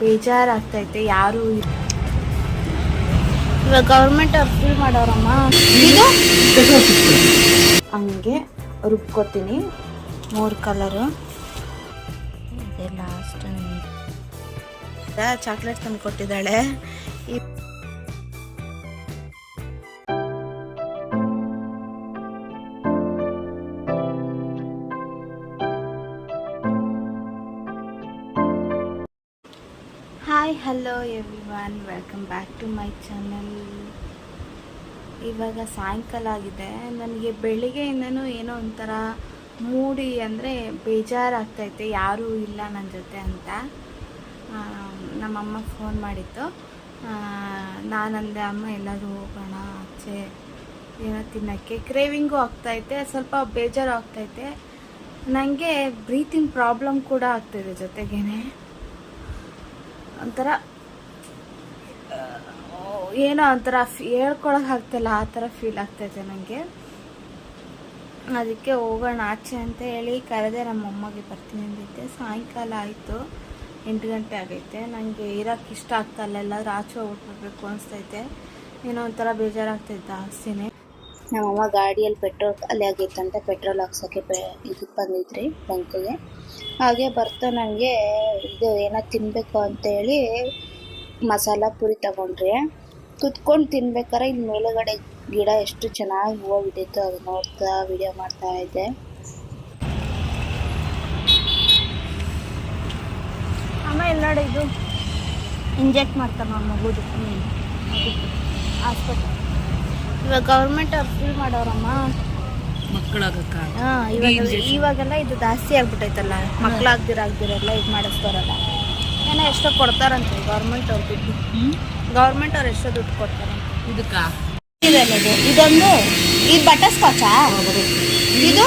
ಬೇಜಾರಾಗ್ತೈತೆ ಯಾರು ಇವಾಗ ಗೌರ್ಮೆಂಟ್ ಅವ್ರು ಮಾಡೋರಮ್ಮ? ಇದು? ಹಂಗೆ ರುಬ್ಕೋತೀನಿ ಮೂರು ಕಲರು ಲಾಸ್ಟ್ ಚಾಕ್ಲೇಟ್ ತಂದು ಕೊಟ್ಟಿದ್ದಾಳೆ hi hello everyone welcome back to my channel ಇವಾಗ ಸಾಯಂಕಾಲ ಆಗಿದೆ. ನನಗೆ ಬೆಳಿಗ್ಗೆಯಿಂದನೂ ಏನೋ ಒಂಥರ ಮೂಡಿ ಅಂದರೆ ಬೇಜಾರಾಗ್ತೈತೆ. ಯಾರೂ ಇಲ್ಲ ನನ್ನ ಜೊತೆ ಅಂತ. ನಮ್ಮಮ್ಮ ಫೋನ್ ಮಾಡಿತ್ತು. ನಾನಂದೆ, ಅಮ್ಮ ಎಲ್ಲರೂ ಹೋಗೋಣ, ಆಚೆ ಏನೋ ತಿನ್ನೋಕ್ಕೆ. ಕ್ರೇವಿಂಗು ಆಗ್ತೈತೆ. ಸ್ವಲ್ಪ ಬೇಜಾರು ಆಗ್ತೈತೆ ನನಗೆ ಬ್ರೀತಿಂಗ್ ಪ್ರಾಬ್ಲಮ್ ಕೂಡ ಆಗ್ತಿದೆ ಜೊತೆಗೇನೆ. ಒಂಥರ ಏನೋ ಒಂಥರ ಹೇಳ್ಕೊಳಕ್ ಆಗ್ತಿಲ್ಲ, ಆ ಥರ ಫೀಲ್ ಆಗ್ತೈತೆ ನನಗೆ ಅದಕ್ಕೆ ಹೋಗೋಣ ಆಚೆ ಅಂತ ಹೇಳಿ ಕರೆದೆ ನಮ್ಮ ಅಮ್ಮಗೆ ಬರ್ತೀನಿ ಅಂದಿದ್ದೆ. ಸಾಯಂಕಾಲ ಆಯಿತು, ಎಂಟು ಗಂಟೆ ಆಗೈತೆ. ನನಗೆ ಇರೋಕ್ಕೆ ಇಷ್ಟ ಆಗ್ತಾ ಇಲ್ಲ, ಎಲ್ಲಾದ್ರೂ ಆಚೆ ಹೋಗ್ಬಿಡ್ಬೇಕು ಅನಿಸ್ತೈತೆ. ಏನೋ ಒಂಥರ ಬೇಜಾರಾಗ್ತೈತೆ ಜಾಸ್ತಿನೇ ನಮ್ಮಮ್ಮ ಗಾಡಿಯಲ್ಲಿ ಪೆಟ್ರೋಲ್ ಖಾಲಿ ಆಗಿತ್ತಂತ, ಪೆಟ್ರೋಲ್ ಹಾಕ್ಸೋಕ್ಕೆ ಪೆ ಇದಕ್ಕೆ ಬಂದಿದ್ರಿ ಬಂಕಿಗೆ ಹಾಗೆ ಬರ್ತಾ ನನಗೆ ಇದು ಏನೋ ತಿನ್ನಬೇಕು ಅಂತೇಳಿ ಮಸಾಲ ಪುರಿ ತಗೊಂಡ್ರಿ. ಕುತ್ಕೊಂಡು ತಿನ್ಬೇಕಾರೆ ಇಲ್ಲಿ ಮೇಲುಗಡೆ ಗಿಡ ಎಷ್ಟು ಚೆನ್ನಾಗಿ ಹೂವು ಬಿಟ್ಟಿತ್ತು ಅದು ನೋಡ್ತಾ ವಿಡಿಯೋ ಮಾಡ್ತಾ ಇದ್ದೆ. ಅಮ್ಮ ನೋಡಿ ಇದು? ಇಂಜೆಕ್ಟ್ ಮಾಡ್ತಾರ ನಮ್ಮ ಮಗುದು ಹಾಸ್ಪಿಟಲ್. ಇವಾಗ ಗೌರ್ಮೆಂಟ್ ಅವ್ರು ಫ್ರೀ ಮಾಡೋರಮ್ಮ. ಮಕ್ಕಳಾಗಕ್ಕ? ಹಾ, ಇವಾಗ ಇವಾಗೆಲ್ಲ ಇದು ಜಾಸ್ತಿ ಆಗ್ಬಿಟ್ಟೈತಲ್ಲ ಮಕ್ಕಳಾಗ್ದಿರ ಆಗ್ದಿರಲ್ಲ ಇದು ಮಾಡಿಸ್ತಾರಲ್ಲ. ಏನೋ ಎಷ್ಟೋ ಕೊಡ್ತಾರಂತೆ ಗೌರ್ಮೆಂಟ್ ಅವ್ರು ದುಡ್ಡು. ಗೌರ್ಮೆಂಟ್ ಅವ್ರು ಎಷ್ಟೋ ದುಡ್ಡು ಕೊಡ್ತಾರೆ ಇದಕ್ಕ? ಇದೊಂದು ಇದು ಬಟರ್ ಸ್ಕಾಚಾ ಇದು?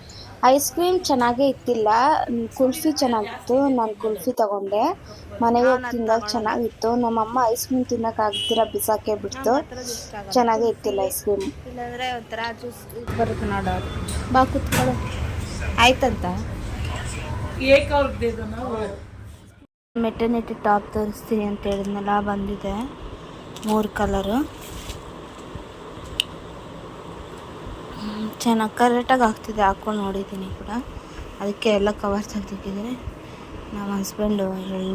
ಐಸ್ ಕ್ರೀಮ್ ಚೆನ್ನಾಗೇ ಇತ್ತಿಲ್ಲ ಕುಲ್ಫಿ ಚೆನ್ನಾಗಿತ್ತು. ನಾನು ಕುಲ್ಫಿ ತಗೊಂಡೆ. ಮನೆಗೆ ಹೋಗಿ ತಿಂದಾಗ ಚೆನ್ನಾಗಿತ್ತು. ನಮ್ಮಮ್ಮ ಐಸ್ ಕ್ರೀಮ್ ತಿನ್ನೋಕ್ಕಾಗ್ದಿರ ಬಿಸಾಕೇ ಬಿಡ್ತು. ಚೆನ್ನಾಗೇ ಇತ್ತಿಲ್ಲ ಐಸ್ ಕ್ರೀಮ್. ಇಲ್ಲಾಂದ್ರೆ ಒಂಥರ ಜ್ಯೂಸ್ ಬರುತ್ತೆ ನೋಡು. ಬಾ ಕುತ್ಕೊಳ್ಳು. ಆಯ್ತಂತ? ಮೆಟರ್ನಿಟಿ ಟಾಪ್ ತೋರಿಸ್ತೀನಿ ಅಂತ ಹೇಳಿದ್ನಲ್ಲ ಬಂದಿದೆ. ಮೂರು ಕಲರು. ಚೆನ್ನಾಗಿ ಕರೆಕ್ಟಾಗಿ ಆಗ್ತಿದೆ ಹಾಕ್ಕೊಂಡು ನೋಡಿದ್ದೀನಿ ಕೂಡ. ಅದಕ್ಕೆ ಎಲ್ಲ ಕವರ್ ತೆಗ್ದಿಕ್ಕಿದ್ದಾರೆ ನಮ್ಮ ಹಸ್ಬೆಂಡು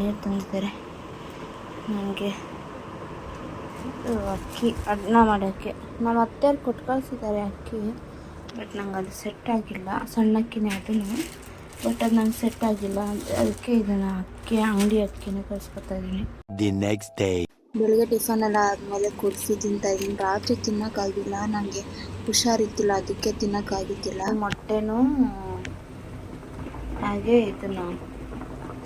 ನೀರು ತಂದಿದ್ದಾರೆ. ನನಗೆ ಅಕ್ಕಿ, ಅನ್ನ ಮಾಡೋಕ್ಕೆ. ನಮ್ಮ ಅತ್ತೆಯವ್ರು ಕೊಟ್ಟು ಕಳಿಸಿದ್ದಾರೆ ಅಕ್ಕಿ ಬಟ್ ನಂಗೆ ಅದು ಸೆಟ್ ಆಗಿಲ್ಲ. ಸಣ್ಣ ಅಕ್ಕಿನೇ ಅದನ್ನು ಬಟ್ ಅದು ನಂಗೆ ಸೆಟ್ ಆಗಿಲ್ಲ. ಅದಕ್ಕೆ ಇದನ್ನು ಅಕ್ಕಿ, ಅಂಗಡಿ ಅಕ್ಕಿನೇ ಕಳ್ಸ್ಕೊತಾ ಇದ್ದೀನಿ. The next day. ಬೆಳಗ್ಗೆ ಟಿಫನ್ ಎಲ್ಲ ಆದಮೇಲೆ ತಿಂತಾ ಇದ್ದೀನಿ. ರಾತ್ರಿ ತಿನ್ನೋಕ್ಕಾಗಿಲ್ಲ ನನಗೆ ಹುಷಾರಿತ್ತಿಲ್ಲ ಅದಕ್ಕೆ ತಿನ್ನೋಕ್ಕಾಗಿದ್ದಿಲ್ಲ ಮೊಟ್ಟೆನೂ ಹಾಗೆ ಇದನ್ನು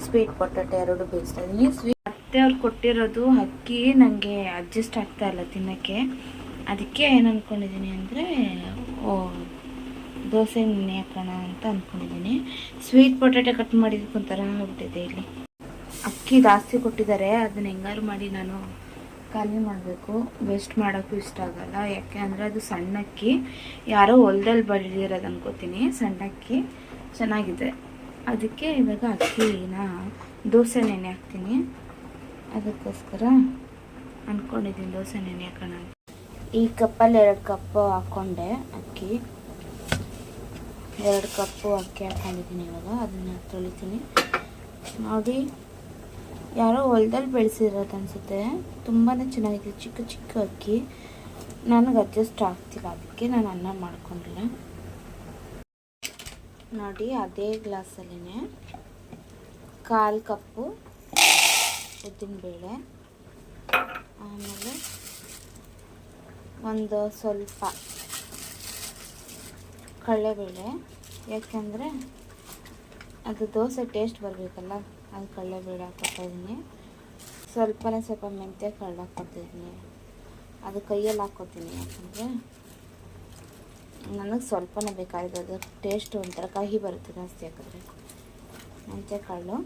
ಸ್ವೀಟ್ ಪೊಟಾಟೆ ಎರಡು ಬೇಯಿಸ್ತಾ ಇದ್ದೀನಿ. ಸ್ವೀಟ್ ಅತ್ತೆಯವ್ರು ಕೊಟ್ಟಿರೋದು ಅಕ್ಕಿ ನನಗೆ ಅಡ್ಜಸ್ಟ್ ಆಗ್ತಾ ಇಲ್ಲ ತಿನ್ನೋಕ್ಕೆ. ಅದಕ್ಕೆ ಏನು ಅಂದ್ಕೊಂಡಿದ್ದೀನಿ ಅಂದರೆ ಓ ದೋಸೆ ನೆನೆ ಹಾಕೋಣ ಅಂತ ಅಂದ್ಕೊಂಡಿದ್ದೀನಿ ಸ್ವೀಟ್ ಪೊಟಾಟೆ ಕಟ್ ಮಾಡಿದ್ಕೊಂಥರ ಒಂಥರ ಆಗ್ಬಿಟ್ಟಿದೆ ಇಲ್ಲಿ. ಅಕ್ಕಿ ಜಾಸ್ತಿ ಕೊಟ್ಟಿದ್ದಾರೆ, ಅದನ್ನ ಹೆಂಗಾರು ಮಾಡಿ ನಾನು ಖಾಲಿ ಮಾಡಬೇಕು. ವೇಸ್ಟ್ ಮಾಡೋಕ್ಕೂ ಇಷ್ಟ ಆಗಲ್ಲ. ಯಾಕೆ ಅಂದರೆ ಅದು ಸಣ್ಣ ಅಕ್ಕಿ. ಯಾರೋ ಹೊಲ್ದಲ್ಲಿ ಬಳಿದಿರೋದು ಅನ್ಕೋತೀನಿ. ಸಣ್ಣ ಅಕ್ಕಿ. ಚೆನ್ನಾಗಿದೆ. ಅದಕ್ಕೆ ಇವಾಗ ಅಕ್ಕಿನ ದೋಸೆ ನೆನೆ ಹಾಕ್ತೀನಿ. ಅದಕ್ಕೋಸ್ಕರ ಅಂದ್ಕೊಂಡಿದ್ದೀನಿ ದೋಸೆ ನೆನೆ ಹಾಕೋಣ. ಈ ಕಪ್ಪಲ್ಲಿ ಎರಡು ಕಪ್ಪು ಹಾಕ್ಕೊಂಡೆ ಅಕ್ಕಿ. ಎರಡು ಕಪ್ಪು ಅಕ್ಕಿ ಹಾಕ್ಕೊಂಡಿದ್ದೀನಿ ಇವಾಗ. ಅದನ್ನು ತೊಳಿತೀನಿ. ನೋಡಿ. ಯಾರೋ ಹೊಲ್ದಲ್ಲಿ ಬೆಳೆಸಿರೋದು ಅನಿಸುತ್ತೆ. ತುಂಬಾ ಚೆನ್ನಾಗಿದೆ. ಚಿಕ್ಕ ಚಿಕ್ಕ ಅಕ್ಕಿ. ನನಗೆ ಅಡ್ಜಸ್ಟ್ ಆಗ್ತಿಲ್ಲ. ಅದಕ್ಕೆ ನಾನು ಅನ್ನ ಮಾಡ್ಕೊಂಡಿಲ್ಲ. ನೋಡಿ, ಅದೇ ಗ್ಲಾಸಲ್ಲೇ ಕಾಲು ಕಪ್ಪು, ಉದ್ದಿನಬೇಳೆ, ಆಮೇಲೆ ಒಂದು ಸ್ವಲ್ಪ ಕಡಲೆಬೇಳೆ. ಯಾಕೆಂದರೆ ಅದು ದೋಸೆ ಟೇಸ್ಟ್ ಬರಬೇಕಲ್ಲ. ಅದು ಕಡಲೆಬೇಳೆ ಬೇಡ ಇದ್ದೀನಿ. ಸ್ವಲ್ಪನೇ ಸ್ವಲ್ಪ ಮೆಂತ್ಯ ಕಾಳು ಹಾಕ್ಕೊತಿದ್ದೀನಿ ಅದು ಕೈಯಲ್ಲಿ ಹಾಕ್ಕೊತೀನಿ, ಯಾಕಂದರೆ ನನಗೆ ಸ್ವಲ್ಪನೇ ಬೇಕಾಗಿದೆ ಅದು ಟೇಸ್ಟ್ ಒಂಥರ ಕಹಿ ಬರುತ್ತೆ ಜಾಸ್ತಿ ಹಾಕಿದ್ರೆ. ಮೆಂತ್ಯ ಕಾಳು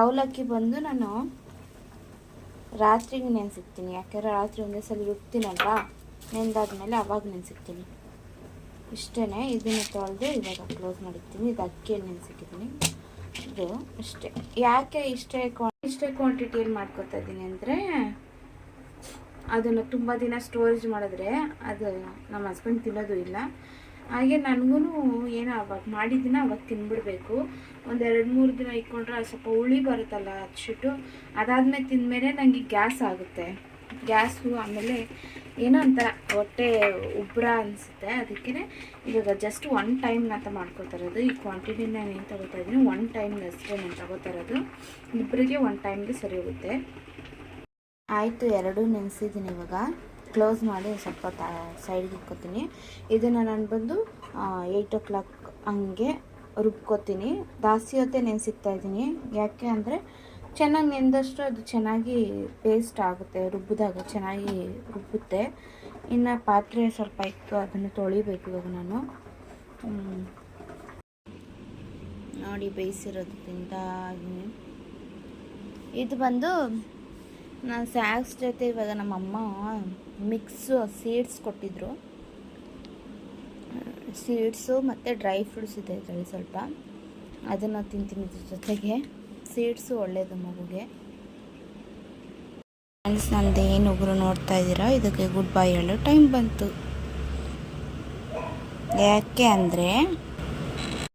ಅವಲಕ್ಕಿ ಬಂದು ನಾನು ರಾತ್ರಿಗೆ ನೆನೆಸಿಕ್ತೀನಿ. ಯಾಕೆಂದರೆ ರಾತ್ರಿ ಒಂದೇ ಸಲ ರುಬ್ತೀನಲ್ವಾ? ನೆಂದಾದ್ಮೇಲೆ ಅವಾಗ ನೆನೆಸಿಕ್ತೀನಿ. ಇಷ್ಟೇ ಇದನ್ನು ತೊಳೆದು ಇವಾಗ ಕ್ಲೋಸ್ ಮಾಡಿರ್ತೀನಿ ಇದು ಅಕ್ಕಿಯಲ್ಲಿ ನೆನೆಸಿಕ್ಕಿದ್ದೀನಿ ಇದು ಅಷ್ಟೇ. ಯಾಕೆ ಇಷ್ಟೇ ಕ್ವಾ, ಇಷ್ಟೇ ಕ್ವಾಂಟಿಟಿಯಲ್ಲಿ ಮಾಡ್ಕೊತಾ ಇದ್ದೀನಿ ಅಂದರೆ, ಅದನ್ನು ತುಂಬ ದಿನ ಸ್ಟೋರೇಜ್ ಮಾಡಿದ್ರೆ ಅದು ನಮ್ಮ ಹಸ್ಬೆಂಡ್ ತಿನ್ನೋದು ಇಲ್ಲ. ಹಾಗೆ ನನಗೂ ಏನೋ ಅವಾಗ ಮಾಡಿದ್ದೀನ ಅವಾಗ ತಿನ್ಬಿಡ್ಬೇಕು. ಒಂದು ಎರಡು ಮೂರು ದಿನ ಇಟ್ಕೊಂಡ್ರೆ ಸ್ವಲ್ಪ ಹುಳಿ ಬರುತ್ತಲ್ಲ ಹಚ್ಚಿಟ್ಟು ಅದಾದ್ಮೇಲೆ ತಿಂದಮೇಲೆ ನನಗೆ ಗ್ಯಾಸ್ ಆಗುತ್ತೆ. ಗ್ಯಾಸು ಆಮೇಲೆ ಏನೋ ಒಂಥರ ಹೊಟ್ಟೆ ಉಬ್ರ ಅನಿಸುತ್ತೆ. ಅದಕ್ಕೆ ಇವಾಗ ಜಸ್ಟ್ ಒನ್ ಟೈಮ್ ಅಂತ ಮಾಡ್ಕೊತಾ ಇರೋದು. ಈ ಕ್ವಾಂಟಿಟಿನ ನಾನು ಏನು ತಗೋತಾ ಇದ್ದೀನಿ? ಒನ್ ಟೈಮ್ ಅಷ್ಟೇ ನಾನು ತಗೋತಾ ಇರೋದು. ಇಬ್ಬರಿಗೆ ಒನ್ ಟೈಮ್ಗೆ ಸರಿ ಹೋಗುತ್ತೆ. ಆಯಿತು, ಎರಡೂ ನೆನೆಸಿದ್ದೀನಿ ಇವಾಗ. ಕ್ಲೋಸ್ ಮಾಡಿ ಸ್ವಲ್ಪ ತ ಸೈಡ್ಗೆ ಇಕ್ಕೋತೀನಿ. ಇದನ್ನು ನಾನು ಬಂದು ಏಯ್ಟ್ ಓ ಕ್ಲಾಕ್ ಹಂಗೆ ರುಬ್ಕೋತೀನಿ. ದಾಸ್ತಿ ಹೊತ್ತೇ ನೆನೆಸಿಕ್ತಾ ಇದ್ದೀನಿ. ಯಾಕೆ ಅಂದರೆ ಚೆನ್ನಾಗಿ ನೆಂದಷ್ಟು ಅದು ಚೆನ್ನಾಗಿ ಪೇಸ್ಟ್ ಆಗುತ್ತೆ, ರುಬ್ಬಿದಾಗ ಚೆನ್ನಾಗಿ ರುಬ್ಬುತ್ತೆ. ಇನ್ನು ಪಾತ್ರೆ ಸ್ವಲ್ಪ ಇತ್ತು ಅದನ್ನು ತೊಳಿಬೇಕು ಇವಾಗ ನಾನು. ನೋಡಿ ಬೇಯಿಸಿರೋದು ಇದು ಬಂದು ನಾನು ಸ್ಯಾಕ್ಸ್ ಜೊತೆ ಇವಾಗ ನಮ್ಮಮ್ಮ ಮಿಕ್ಸು ಸೀಡ್ಸ್ ಕೊಟ್ಟಿದ್ರು. ಸೀಡ್ಸು ಮತ್ತು ಡ್ರೈ ಫ್ರೂಟ್ಸ್ ಇದೆ ಇದರಲ್ಲಿ ಸ್ವಲ್ಪ. ಅದನ್ನು ತಿಂತೀನಿ ಇದ್ರ ಜೊತೆಗೆ. ಸೀಡ್ಸು ಒಳ್ಳೆಯದು ಮಗುಗೆ. ಫ್ರೆಂಡ್ಸ್ ನಂದು ಏನು ನೋಡ್ತಾ ಇದ್ದೀರಾ? ಇದಕ್ಕೆ ಗುಡ್ ಬೈ ಹೇಳೋ ಟೈಮ್ ಬಂತು. ಯಾಕೆ ಅಂದರೆ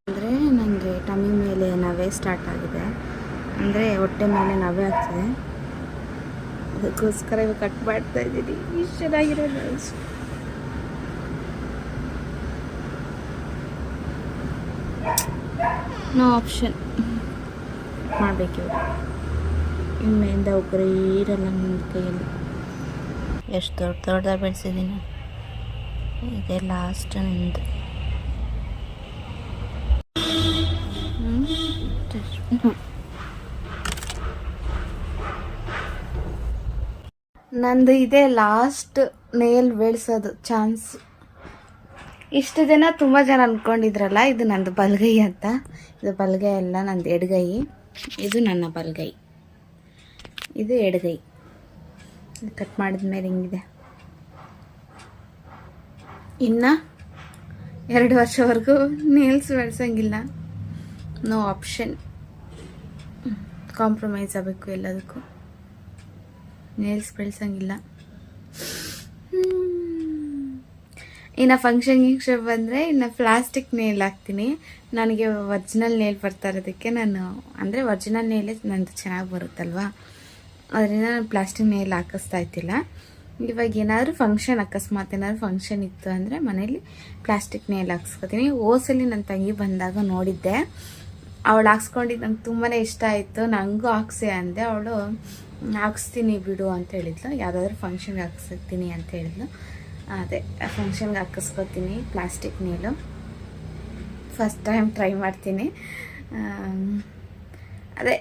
ಅಂದರೆ ನನಗೆ ಟಮಿ ಮೇಲೆ ನವೆ ಸ್ಟಾರ್ಟ್ ಆಗಿದೆ. ಅಂದರೆ ಹೊಟ್ಟೆ ಮೇಲೆ ನವೆ ಆಗ್ತಿದೆ. ಅದಕ್ಕೋಸ್ಕರ ಇವಾಗ ಕಟ್ ಮಾಡ್ತಾ ಇದ್ದೀನಿ. ಇಷ್ಟು ಚೆನ್ನಾಗಿರೋದು ನೋ ಆಪ್ಷನ್ ಮಾಡಬೇಕು ಇನ್ಮೇಲಿಂದ ಒಬ್ಬರು ಇರಲ್ಲ ನನ್ನ ಕೈಯಲ್ಲಿ. ಎಷ್ಟು ದೊಡ್ಡ ದೊಡ್ಡದಾಗಿ ಬೆಳೆಸಿದ್ದೀನಿ ಇದೆ ಲಾಸ್ಟ್ ನಿಂದು. ನಂದು ಇದೇ ಲಾಸ್ಟ್ ನೇಲ್ ಬೆಳೆಸೋದು ಚಾನ್ಸ್ ಇಷ್ಟು ದಿನ ತುಂಬ ಜನ ಅಂದ್ಕೊಂಡಿದ್ರಲ್ಲ ಇದು ನಂದು ಬಲಗೈ ಅಂತ. ಇದು ಬಲಗೈ ಅಲ್ಲ, ನಂದು ಎಡಗೈ. ಇದು ನನ್ನ ಬಲಗೈ. ಇದು ಎಡಗೈ. ಕಟ್ ಮಾಡಿದ ಮೇಲೆ ಹಿಂಗಿದೆ. ಇನ್ನು ಎರಡು ವರ್ಷವರೆಗೂ ನೇಲ್ಸ್ ಬೆಳೆಸಂಗಿಲ್ಲ. ನೋ ಆಪ್ಷನ್ ಕಾಂಪ್ರಮೈಸ್ ಆಗಬೇಕು ಎಲ್ಲದಕ್ಕೂ. ನೇಲ್ಸ್ ಬೆಳೆಸಂಗಿಲ್ಲ. ಇನ್ನು ಫಂಕ್ಷನ್ ಗಿಂಕ್ಷನ್ ಬಂದರೆ ಇನ್ನು ಪ್ಲಾಸ್ಟಿಕ್ ನೇಲ್ ಹಾಕ್ತೀನಿ. ನನಗೆ ಒರ್ಜಿನಲ್ ನೇಲ್ ಬರ್ತಾ ಇರೋದಕ್ಕೆ ನಾನು, ಅಂದರೆ ಒರ್ಜಿನಲ್ ನೇಲೇ ನಂದು ಚೆನ್ನಾಗಿ ಬರುತ್ತಲ್ವಾ? ಅದರಿಂದ ನಾನು ಪ್ಲಾಸ್ಟಿಕ್ ನೇಲ್ ಹಾಕಿಸ್ತಾ ಇದ್ದಿಲ್ಲ ಇವಾಗ ಏನಾದರೂ ಫಂಕ್ಷನ್ ಅಕಸ್ಮಾತ್ ಏನಾದರೂ ಫಂಕ್ಷನ್ ಇತ್ತು ಅಂದರೆ ಮನೇಲಿ ಪ್ಲಾಸ್ಟಿಕ್ ನೇಲ್ ಹಾಕ್ಸ್ಕೊತೀನಿ. ಓಸಲ್ಲಿ ನನ್ನ ತಂಗಿ ಬಂದಾಗ ನೋಡಿದ್ದೆ. ಅವಳು ಹಾಕ್ಸ್ಕೊಂಡಿದ್ದು ನಂಗೆ ತುಂಬಾ ಇಷ್ಟ ಆಯಿತು. ನನಗೂ ಹಾಕ್ಸೆ ಅಂದೆ. ಅವಳು, ಹಾಕ್ಸ್ತೀನಿ ಬಿಡು ಅಂತ ಹೇಳಿದ್ಲು. ಯಾವುದಾದ್ರೂ ಫಂಕ್ಷನ್ಗೆ ಹಾಕ್ಸ್ತೀನಿ ಅಂತ ಹೇಳಿದ್ಲು. ಅದೇ ಫಂಕ್ಷನ್ಗೆ ಹಾಕಿಸ್ಕೊತೀನಿ plastic nail first time try ಮಾಡ್ತೀನಿ. ಅದೇ,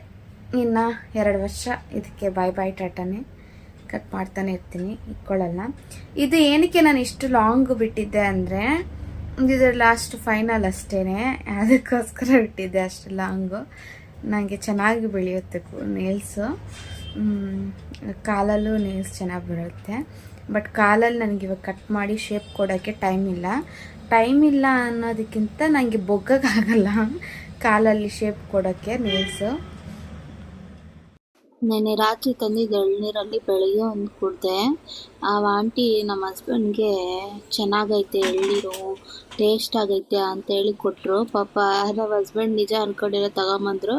ಇನ್ನು ಎರಡು ವರ್ಷ ಇದಕ್ಕೆ ಬಾಯ್ ಬಾಯ್ ಟಾಟಾನೇ ಕಟ್ ಮಾಡ್ತಾನೆ ಇರ್ತೀನಿ, ಇಟ್ಕೊಳ್ಳಲ್ಲ. ಇದು ಏನಕ್ಕೆ ನಾನು ಇಷ್ಟು ಲಾಂಗ್ ಬಿಟ್ಟಿದ್ದೆ ಅಂದರೆ ಇದು ಲಾಸ್ಟ್ ಫೈನಲ್ ಅಷ್ಟೇ ಅದಕ್ಕೋಸ್ಕರ ಬಿಟ್ಟಿದ್ದೆ ಅಷ್ಟು ಲಾಂಗು ನನಗೆ ಚೆನ್ನಾಗಿ ಬೆಳೆಯುತ್ತೆ ನೇಲ್ಸು ಕಾಲಲ್ಲೂ ನೇಲ್ಸ್ ಚೆನ್ನಾಗಿ ಬರುತ್ತೆ ಬಟ್ ಕಾಲಲ್ಲಿ ನನಗೆ ಇವಾಗ ಕಟ್ ಮಾಡಿ ಶೇಪ್ ಕೊಡೋಕ್ಕೆ ಟೈಮ್ ಇಲ್ಲ. ಟೈಮ್ ಇಲ್ಲ ಅನ್ನೋದಕ್ಕಿಂತ ನನಗೆ ಬೊಗ್ಗಕ್ಕಾಗಲ್ಲ ಕಾಲಲ್ಲಿ ಶೇಪ್ ಕೊಡೋಕ್ಕೆ ನೇಲ್ಸು ನೆನ್ನೆ ರಾತ್ರಿ ತಂದಿದ್ದು ಎಳ್ನೀರಲ್ಲಿ ಬೆಳಗ್ಗೆ ಒಂದು ಕುಡ್ದೆ. ಆ ಆಂಟಿ ನಮ್ಮ ಹಸ್ಬೆಂಡ್ಗೆ ಚೆನ್ನಾಗೈತೆ ಎಳ್ನೀರು ಟೇಸ್ಟ್ ಆಗೈತೆ ಅಂತೇಳಿ ಕೊಟ್ಟರು ಪಾಪ ನಮ್ಮ ಹಸ್ಬೆಂಡ್ ನಿಜ ಅನ್ಕೊಂಡಿರೋ ತಗೊಂಬಂದ್ರು.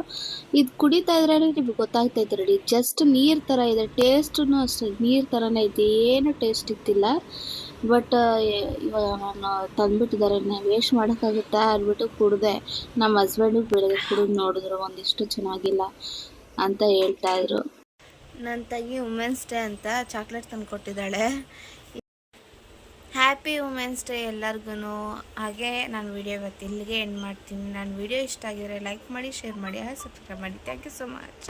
ಇದು ಕುಡಿತಾ ಇದ್ರೆ ನಿಮ್ಗೆ ಗೊತ್ತಾಗ್ತೈತೆ ರೆಡಿ ಜಸ್ಟ್ ನೀರು ಥರ ಇದೆ. ಟೇಸ್ಟೂ ಅಷ್ಟೇ. ನೀರು ಥರನೇ ಐತೆ ಏನು ಟೇಸ್ಟ್ ಇತ್ತಿಲ್ಲ ಬಟ್ ಇವಾಗ ನಾನು ತಂದ್ಬಿಟ್ಟಿದ್ದಾರೆ. ವೇಸ್ಟ್ ಮಾಡೋಕ್ಕಾಗುತ್ತಾ ಅಂದ್ಬಿಟ್ಟು ಕುಡಿದೆ. ನಮ್ಮ ಹಸ್ಬೆಂಡಿಗೆ ಬೆಳಗ್ಗೆ ಕುಡಿದು ನೋಡಿದ್ರು, ಒಂದಿಷ್ಟು ಚೆನ್ನಾಗಿಲ್ಲ. ಅಂತ ಹೇಳ್ತಾ ಇದ್ರು. ನನ್ನ ತಂಗಿ ವುಮೆನ್ಸ್ ಡೇ ಅಂತ ಚಾಕ್ಲೇಟ್ ತಂದು ಕೊಟ್ಟಿದ್ದಾಳೆ. ಹ್ಯಾಪಿ ವುಮೆನ್ಸ್ ಡೇ ಎಲ್ಲರಿಗೂ ಹಾಗೆ ನಾನು ವಿಡಿಯೋ ಇವತ್ತು ಇಲ್ಲಿಗೆ ಎಂಡ್ ಮಾಡ್ತೀನಿ. ನಾನು ವಿಡಿಯೋ ಇಷ್ಟ ಆಗಿದ್ರೆ ಲೈಕ್ ಮಾಡಿ ಶೇರ್ ಮಾಡಿ, ಹಾಗೆ ಸಬ್ಸ್ಕ್ರೈಬ್ ಮಾಡಿ. Thank you so much